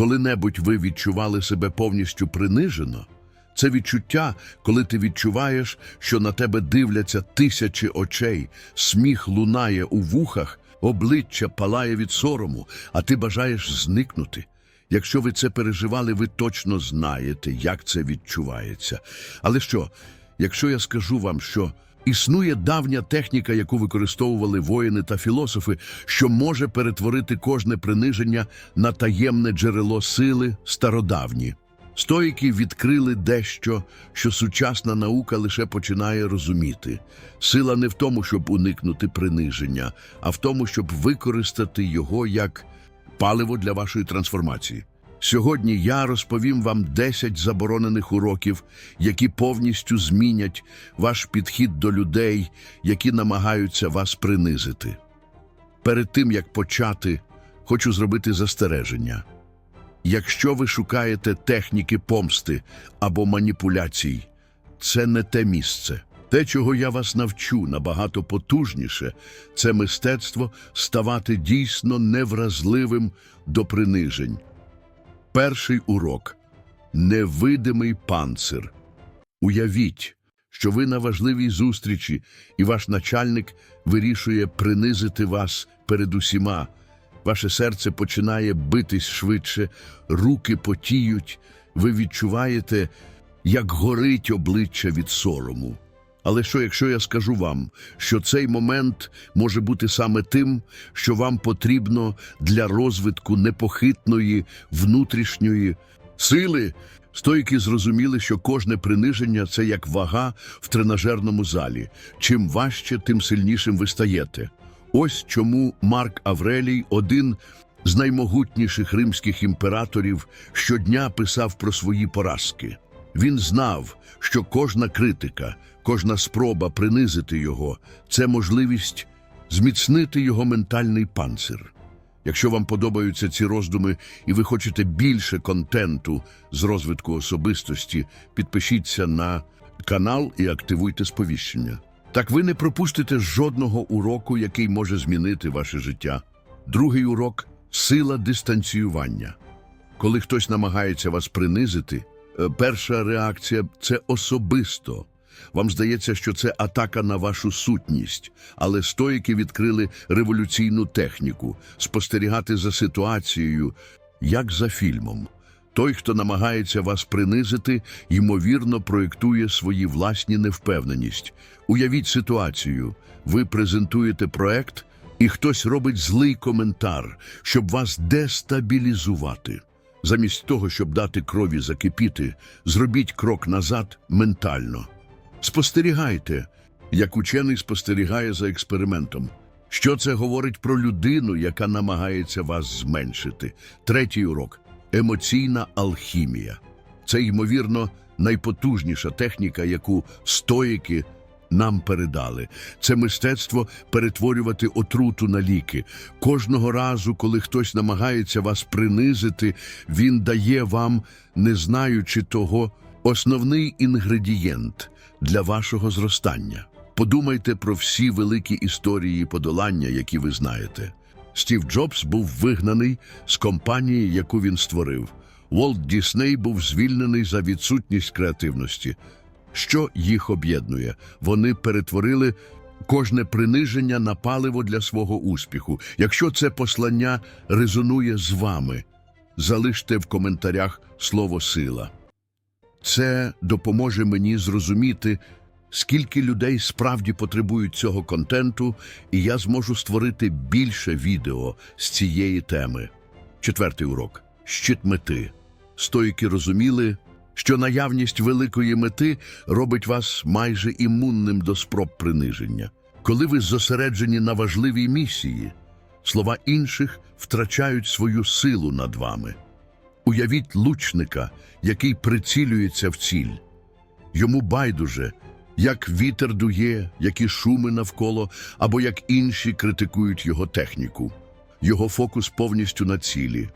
Коли-небудь ви відчували себе повністю принижено? Це відчуття, коли ти відчуваєш, що на тебе дивляться тисячі очей, сміх лунає у вухах, обличчя палає від сорому, а ти бажаєш зникнути. Якщо ви це переживали, ви точно знаєте, як це відчувається. Але що, якщо я скажу вам, що існує давня техніка, яку використовували воїни та філософи, що може перетворити кожне приниження на таємне джерело сили стародавні. Стоїки відкрили дещо, що сучасна наука лише починає розуміти. Сила не в тому, щоб уникнути приниження, а в тому, щоб використати його як паливо для вашої трансформації. Сьогодні я розповім вам 10 заборонених уроків, які повністю змінять ваш підхід до людей, які намагаються вас принизити. Перед тим як почати, хочу зробити застереження. Якщо ви шукаєте техніки помсти або маніпуляцій, це не те місце. Те, чого я вас навчу набагато потужніше, це мистецтво ставати дійсно невразливим до принижень. Перший урок невидимий панцир. Уявіть, що ви на важливій зустрічі, і ваш начальник вирішує принизити вас перед усіма. Ваше серце починає битись швидше, руки потіють, ви відчуваєте, як горить обличчя від сорому. Але що, якщо я скажу вам, що цей момент може бути саме тим, що вам потрібно для розвитку непохитної внутрішньої сили? Стойки зрозуміли, що кожне приниження це як вага в тренажерному залі. Чим важче, тим сильнішим ви стаєте. Ось чому Марк Аврелій, один з наймогутніших римських імператорів, щодня писав про свої поразки. Він знав, що кожна критика, кожна спроба принизити його це можливість зміцнити його ментальний панцир. Якщо вам подобаються ці роздуми і ви хочете більше контенту з розвитку особистості, підпишіться на канал і активуйте сповіщення. Так ви не пропустите жодного уроку, який може змінити ваше життя. Другий урок сила дистанціювання. Коли хтось намагається вас принизити, е, перша реакція це особисто. Вам здається, що це атака на вашу сутність, але стоїки відкрили революційну техніку спостерігати за ситуацією, як за фільмом. Той, хто намагається вас принизити, ймовірно проєктує свої власні невпевненість. Уявіть ситуацію: ви презентуєте проект, і хтось робить злий коментар, щоб вас дестабілізувати. Замість того, щоб дати крові закипіти, зробіть крок назад ментально. Спостерігайте, як учений спостерігає за експериментом. Що це говорить про людину, яка намагається вас зменшити? Третій урок емоційна алхімія. Це, ймовірно, найпотужніша техніка, яку стоїки нам передали. Це мистецтво перетворювати отруту на ліки. Кожного разу, коли хтось намагається вас принизити, він дає вам, не знаючи того, основний інгредієнт для вашого зростання. Подумайте про всі великі історії подолання, які ви знаєте. Стів Джобс був вигнаний з компанії, яку він створив. Волт Дісней був звільнений за відсутність креативності. Що їх об'єднує? Вони перетворили кожне приниження на паливо для свого успіху. Якщо це послання резонує з вами, залиште в коментарях слово сила. Це допоможе мені зрозуміти, скільки людей справді потребують цього контенту, і я зможу створити більше відео з цієї теми. Четвертий урок щит мети. Стоїки розуміли, що наявність великої мети робить вас майже імунним до спроб приниження. Коли ви зосереджені на важливій місії, слова інших втрачають свою силу над вами. Уявіть лучника, який прицілюється в ціль. Йому байдуже, як вітер дує, які шуми навколо, або як інші критикують його техніку. Його фокус повністю на цілі.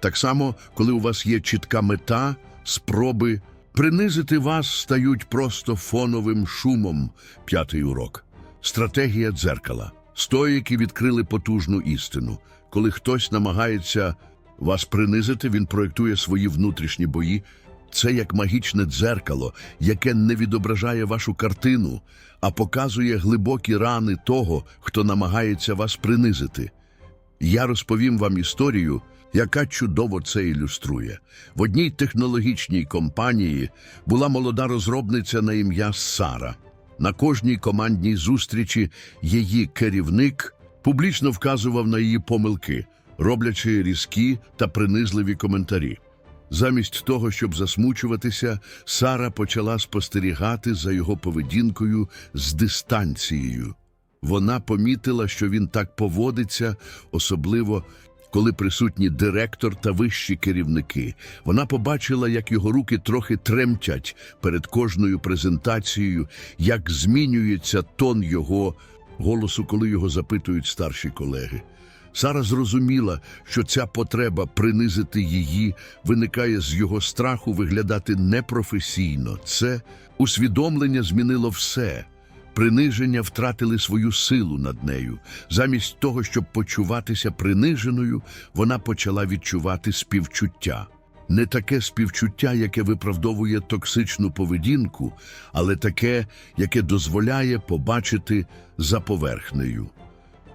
Так само, коли у вас є чітка мета, спроби принизити вас стають просто фоновим шумом. П'ятий урок. Стратегія дзеркала. Стоїки відкрили потужну істину. Коли хтось намагається Вас принизити, він проєктує свої внутрішні бої. Це як магічне дзеркало, яке не відображає вашу картину, а показує глибокі рани того, хто намагається вас принизити. Я розповім вам історію, яка чудово це ілюструє. В одній технологічній компанії була молода розробниця на ім'я Сара. На кожній командній зустрічі її керівник публічно вказував на її помилки, роблячи різкі та принизливі коментарі. Замість того, щоб засмучуватися, Сара почала спостерігати за його поведінкою з дистанцією. Вона помітила, що він так поводиться, особливо коли присутні директор та вищі керівники. Вона побачила, як його руки трохи тремтять перед кожною презентацією, як змінюється тон його голосу, коли його запитують старші колеги. Сара зрозуміла, що ця потреба принизити її виникає з його страху виглядати непрофесійно. Це усвідомлення змінило все. Приниження втратили свою силу над нею. Замість того, щоб почуватися приниженою, вона почала відчувати співчуття. Не таке співчуття, яке виправдовує токсичну поведінку, але таке, яке дозволяє побачити за поверхнею.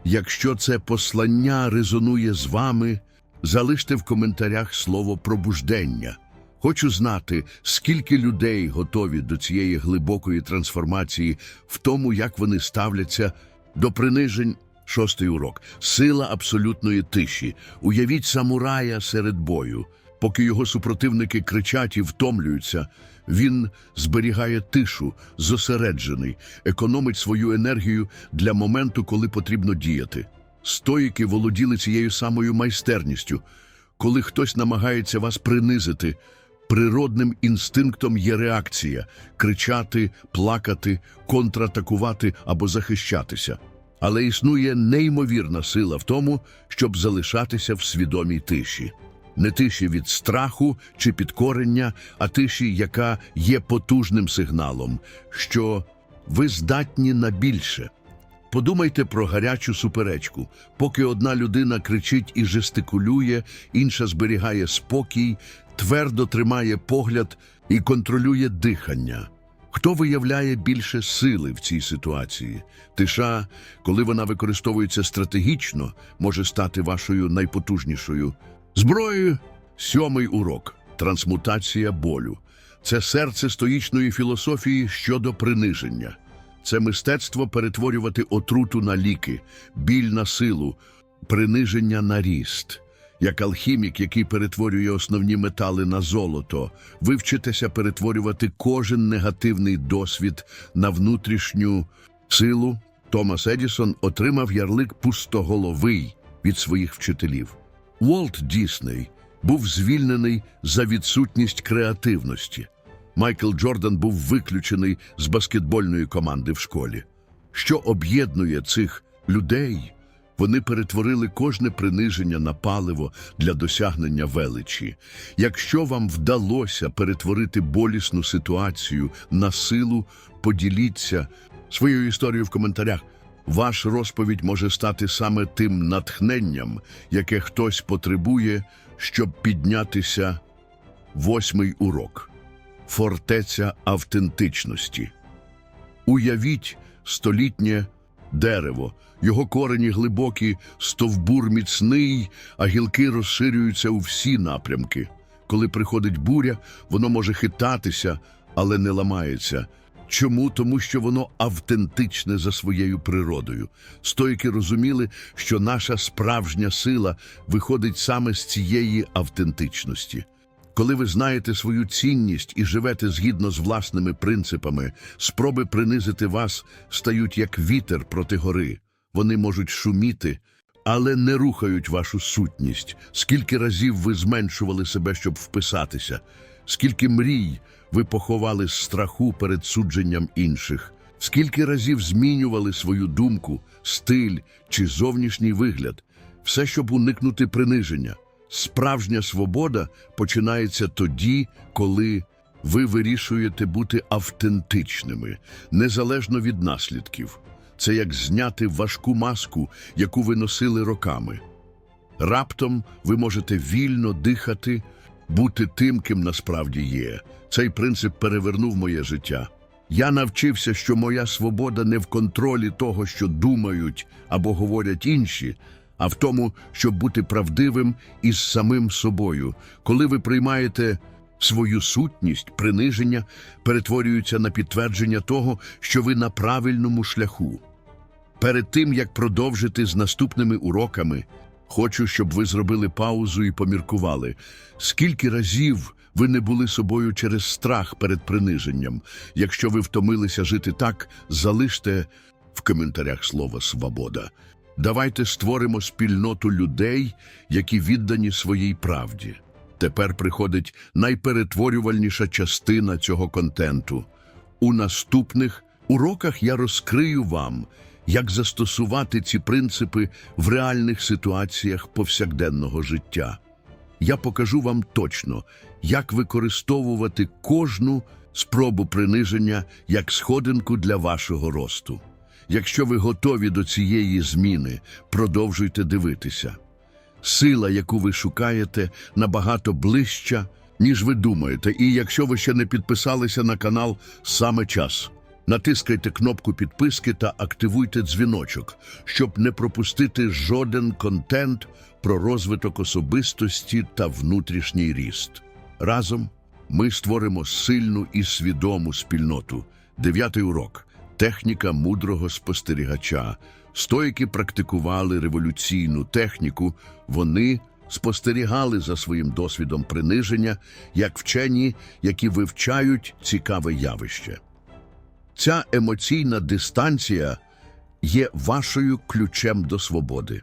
Якщо це послання резонує з вами, залиште в коментарях слово пробуждення. Хочу знати, скільки людей готові до цієї глибокої трансформації в тому, як вони ставляться до принижень. Шостий урок. Сила абсолютної тиші. Уявіть самурая серед бою. Поки його супротивники кричать і втомлюються, він зберігає тишу, зосереджений, економить свою енергію для моменту, коли потрібно діяти. Стоїки володіли цією самою майстерністю. Коли хтось намагається вас принизити, природним інстинктом є реакція кричати, плакати, контратакувати або захищатися. Але існує неймовірна сила в тому, щоб залишатися в свідомій тиші. Не тиші від страху чи підкорення, а тиші, яка є потужним сигналом, що ви здатні на більше. Подумайте про гарячу суперечку. Поки одна людина кричить і жестикулює, інша зберігає спокій, твердо тримає погляд і контролює дихання. Хто виявляє більше сили в цій ситуації? Тиша, коли вона використовується стратегічно, може стати вашою найпотужнішою зброєю. Сьомий урок трансмутація болю. Це серце стоїчної філософії щодо приниження. Це мистецтво перетворювати отруту на ліки, біль на силу, приниження на ріст. Як алхімік, який перетворює основні метали на золото, ви вчитеся перетворювати кожен негативний досвід на внутрішню силу. Томас Едісон отримав ярлик пустоголовий від своїх вчителів. Уолт Дісней був звільнений за відсутність креативності. Майкл Джордан був виключений з баскетбольної команди в школі. Що об'єднує цих людей? Вони перетворили кожне приниження на паливо для досягнення величі. Якщо вам вдалося перетворити болісну ситуацію на силу, поділіться своєю історією в коментарях. Ваш розповідь може стати саме тим натхненням, яке хтось потребує, щоб піднятися. Восьмий урок. Фортеця автентичності. Уявіть столітнє дерево, його корені глибокі, стовбур міцний, а гілки розширюються у всі напрямки. Коли приходить буря, воно може хитатися, але не ламається. Чому? Тому що воно автентичне за своєю природою. Стоїки розуміли, що наша справжня сила виходить саме з цієї автентичності. Коли ви знаєте свою цінність і живете згідно з власними принципами, спроби принизити вас стають як вітер проти гори. Вони можуть шуміти, але не рухають вашу сутність. Скільки разів ви зменшували себе, щоб вписатися, скільки мрій ви поховали страху перед судженням інших, скільки разів змінювали свою думку, стиль чи зовнішній вигляд, все, щоб уникнути приниження. Справжня свобода починається тоді, коли ви вирішуєте бути автентичними, незалежно від наслідків. Це як зняти важку маску, яку ви носили роками. Раптом ви можете вільно дихати, бути тим, ким насправді є. Цей принцип перевернув моє життя. Я навчився, що моя свобода не в контролі того, що думають або говорять інші, а в тому, щоб бути правдивим із самим собою. Коли ви приймаєте свою сутність, приниження перетворюються на підтвердження того, що ви на правильному шляху. Перед тим, як продовжити з наступними уроками, хочу, щоб ви зробили паузу і поміркували, скільки разів ви не були собою через страх перед приниженням. Якщо ви втомилися жити так, залиште в коментарях слово «свобода». Давайте створимо спільноту людей, які віддані своїй правді. Тепер приходить найперетворювальніша частина цього контенту. У наступних уроках я розкрию вам, як застосувати ці принципи в реальних ситуаціях повсякденного життя. Я покажу вам точно, як використовувати кожну спробу приниження як сходинку для вашого росту. Якщо ви готові до цієї зміни, продовжуйте дивитися. Сила, яку ви шукаєте, набагато ближча, ніж ви думаєте. І якщо ви ще не підписалися на канал, саме час. Натискайте кнопку підписки та активуйте дзвіночок, щоб не пропустити жоден контент про розвиток особистості та внутрішній ріст. Разом ми створимо сильну і свідому спільноту. Дев'ятий урок техніка мудрого спостерігача. Стоїки практикували революційну техніку, вони спостерігали за своїм досвідом приниження, як вчені, які вивчають цікаве явище. Ця емоційна дистанція є вашою ключем до свободи.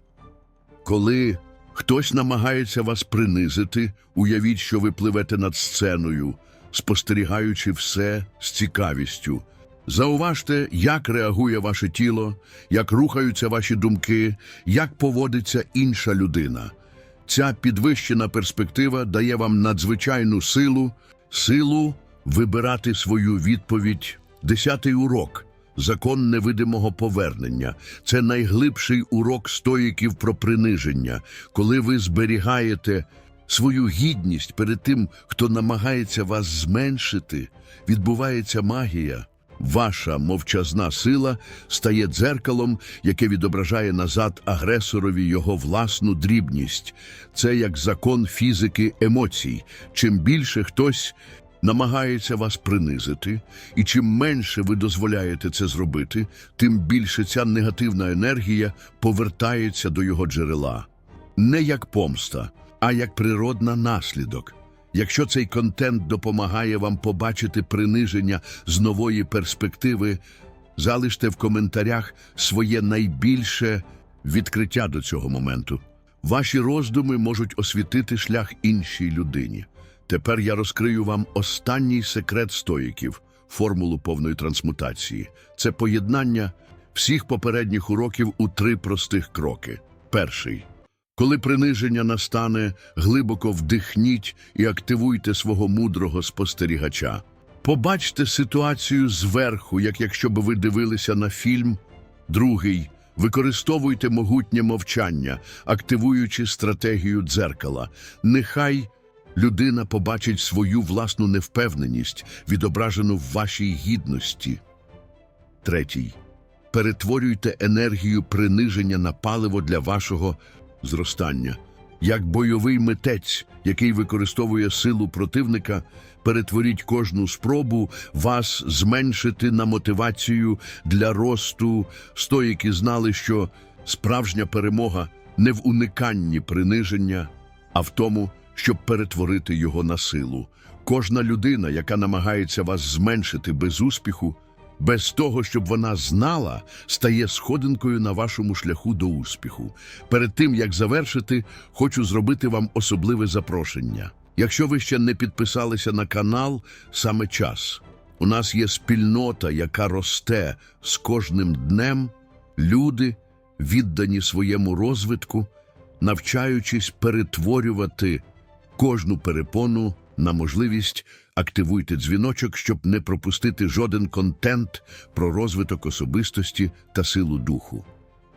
Коли хтось намагається вас принизити, уявіть, що ви пливете над сценою, спостерігаючи все з цікавістю. Зауважте, як реагує ваше тіло, як рухаються ваші думки, як поводиться інша людина. Ця підвищена перспектива дає вам надзвичайну силу, силу вибирати свою відповідь. Десятий урок закон невидимого повернення. Це найглибший урок стоїків про приниження, коли ви зберігаєте свою гідність перед тим, хто намагається вас зменшити, відбувається магія. Ваша мовчазна сила стає дзеркалом, яке відображає назад агресорові його власну дрібність. Це як закон фізики емоцій. Чим більше хтось намагається вас принизити, і чим менше ви дозволяєте це зробити, тим більше ця негативна енергія повертається до його джерела. Не як помста, а як природна наслідок. Якщо цей контент допомагає вам побачити приниження з нової перспективи, залиште в коментарях своє найбільше відкриття до цього моменту. Ваші роздуми можуть освітити шлях іншій людині. Тепер я розкрию вам останній секрет стоїків формулу повної трансмутації. Це поєднання всіх попередніх уроків у три простих кроки. Перший. Коли приниження настане, глибоко вдихніть і активуйте свого мудрого спостерігача. Побачте ситуацію зверху, як якщо б ви дивилися на фільм. Другий. Використовуйте могутнє мовчання, активуючи стратегію дзеркала. Нехай людина побачить свою власну невпевненість, відображену в вашій гідності. Третій. Перетворюйте енергію приниження на паливо для вашого зростання. Як бойовий митець, який використовує силу противника, перетворіть кожну спробу вас зменшити на мотивацію для росту. Стоїки знали, що справжня перемога не в униканні приниження, а в тому, щоб перетворити його на силу. Кожна людина, яка намагається вас зменшити без успіху, без того, щоб вона знала, стає сходинкою на вашому шляху до успіху. Перед тим, як завершити, хочу зробити вам особливе запрошення. Якщо ви ще не підписалися на канал, саме час. У нас є спільнота, яка росте з кожним днем. Люди, віддані своєму розвитку, навчаючись перетворювати кожну перепону на можливість активуйте дзвіночок, щоб не пропустити жоден контент про розвиток особистості та силу духу.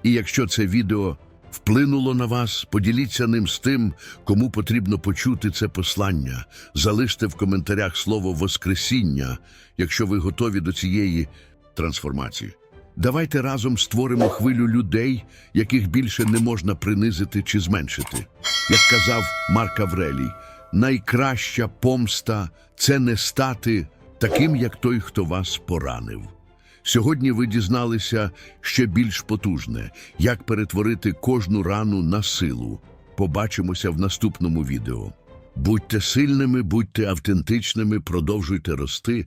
І якщо це відео вплинуло на вас, поділіться ним з тим, кому потрібно почути це послання. Залиште в коментарях слово Воскресіння, якщо ви готові до цієї трансформації. Давайте разом створимо хвилю людей, яких більше не можна принизити чи зменшити. Як казав Марк Аврелій, найкраща помста це не стати таким, як той, хто вас поранив. Сьогодні ви дізналися ще більш потужне, як перетворити кожну рану на силу. Побачимося в наступному відео. Будьте сильними, будьте автентичними, продовжуйте рости.